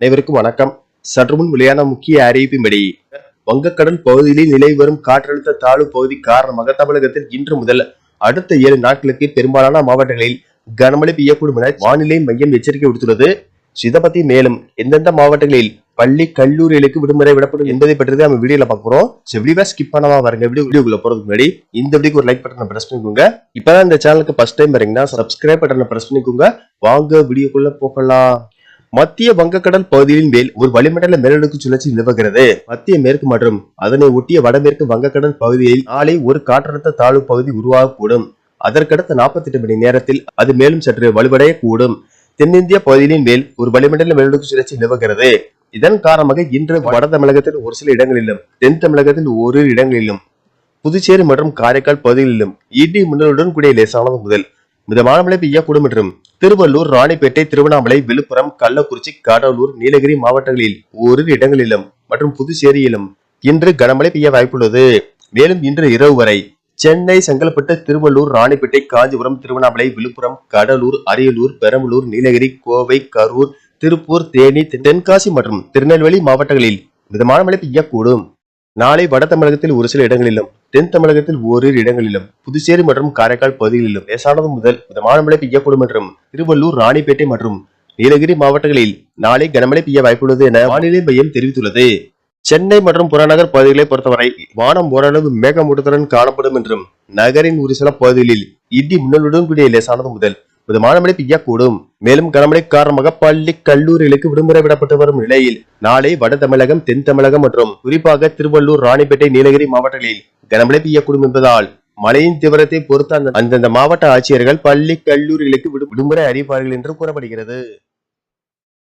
அனைவருக்கும் வணக்கம். சற்று முன் வெளியான முக்கிய அறிவிப்பின்படி வங்கக்கடல் பகுதியில் நிலை வரும் காற்றழுத்த தாழ்வு பகுதி காரணமாக தமிழகத்தில் இன்று முதல் அடுத்த ஏழு நாட்களுக்கு பெரும்பாலான மாவட்டங்களில் கனமழை பெய்யக்கூடும் என வானிலை மையம் எச்சரிக்கை விடுத்துள்ளது. இதை பத்தி மேலும் எந்தெந்த மாவட்டங்களில் பள்ளி கல்லூரிகளுக்கு விடுமுறை விடப்படும் என்பதை பற்றி நம்ம வீடியோல பாக்குறோம் வீடியோ ஸ்கிப் பண்ணாம வரங்க வீடியோ வீடியோக்குள்ள போறதுக்கு முன்னாடி இந்த வீடியோக்கு ஒரு லைக் பட்டனை பிரஸ் பண்ணிக்கோங்க. இப்பதான் இந்த சேனலுக்கு ஃபர்ஸ்ட் டைம் வரீங்கன்னா சப்ஸ்கிரைப் பட்டனை பிரஸ் பண்ணிக்கோங்க. வாங்க வீடியோக்குள்ள போகலாம். மத்திய வங்கக்கடல் பகுதியின் மேல் ஒரு வளிமண்டல மேலடுக்கு சுழற்சி நிலவுகிறது. மத்திய மேற்கு மற்றும் அதனை ஒட்டிய வடமேற்கு வங்கக்கடல் பகுதியில் நாளை ஒரு காற்றழுத்த தாழ்வு பகுதி உருவாகக்கூடும். அதற்கடுத்த 48 மணி நேரத்தில் அது மேலும் சற்று வலுவடையக்கூடும். தென்னிந்திய பகுதியின் மேல் ஒரு வளிமண்டல மேலடுக்கு சுழற்சி நிலவுகிறது. இதன் காரணமாக இன்று வட தமிழகத்தில் ஒரு சில இடங்களிலும் தென் தமிழகத்தில் ஓரிரு இடங்களிலும் புதுச்சேரி மற்றும் காரைக்கால் பகுதிகளிலும் இடி மின்னலுடன் கூடிய லேசானது முதல் மிதமான மழை பெய்யக்கூடும் என்றும் திருவள்ளூர் ராணிப்பேட்டை திருவண்ணாமலை விழுப்புரம் கள்ளக்குறிச்சி கடலூர் நீலகிரி மாவட்டங்களில் ஓரிரு இடங்களிலும் மற்றும் புதுச்சேரியிலும் இன்று கனமழை பெய்ய வாய்ப்புள்ளது. மேலும் இன்று இரவு வரை சென்னை செங்கல்பட்டு திருவள்ளூர் ராணிப்பேட்டை காஞ்சிபுரம் திருவண்ணாமலை விழுப்புரம் கடலூர் அரியலூர் பெரம்பலூர் நீலகிரி கோவை கரூர் திருப்பூர் தேனி தென்காசி மற்றும் திருநெல்வேலி மாவட்டங்களில் மிதமான மழை பெய்யக்கூடும் நாளை வட தமிழகத்தில் ஒரு சில இடங்களிலும் தென் தமிழகத்தில் ஓரிரு இடங்களிலும் புதுச்சேரி மற்றும் காரைக்கால் பகுதிகளிலும் லேசானது முதல் மிதமான மழை பெய்யக்கூடும் என்றும் திருவள்ளூர் ராணிப்பேட்டை மற்றும் நீலகிரி மாவட்டங்களில் நாளை கனமழை பெய்ய வாய்ப்புள்ளது என வானிலை மையம் தெரிவித்துள்ளது. சென்னை மற்றும் புறநகர் பகுதிகளை பொறுத்தவரை வானம் ஓரளவு மேகமூட்டத்துடன் காணப்படும் என்றும் நகரின் ஒரு சில பகுதிகளில் இடி மின்னலுடன் கூடிய லேசானது முதல் மிதமான மழை பெய்யக்கூடும் மேலும் கனமழை காரணமாக பள்ளி கல்லூரிகளுக்கு விடுமுறை விடப்பட்டு வரும் நிலையில் நாளை வட தமிழகம் தென் தமிழகம் மற்றும் குறிப்பாக திருவள்ளூர் ராணிப்பேட்டை நீலகிரி மாவட்டங்களில் கனமழை பெய்யக்கூடும் என்பதால் மழையின் தீவிரத்தை பொறுத்து அந்த- அந்தந்த மாவட்ட ஆட்சியர்கள் பள்ளி கல்லூரிகளுக்கு விடு- விடுமுறை அறிவிப்பார்கள் என்று கூறப்படுகிறது.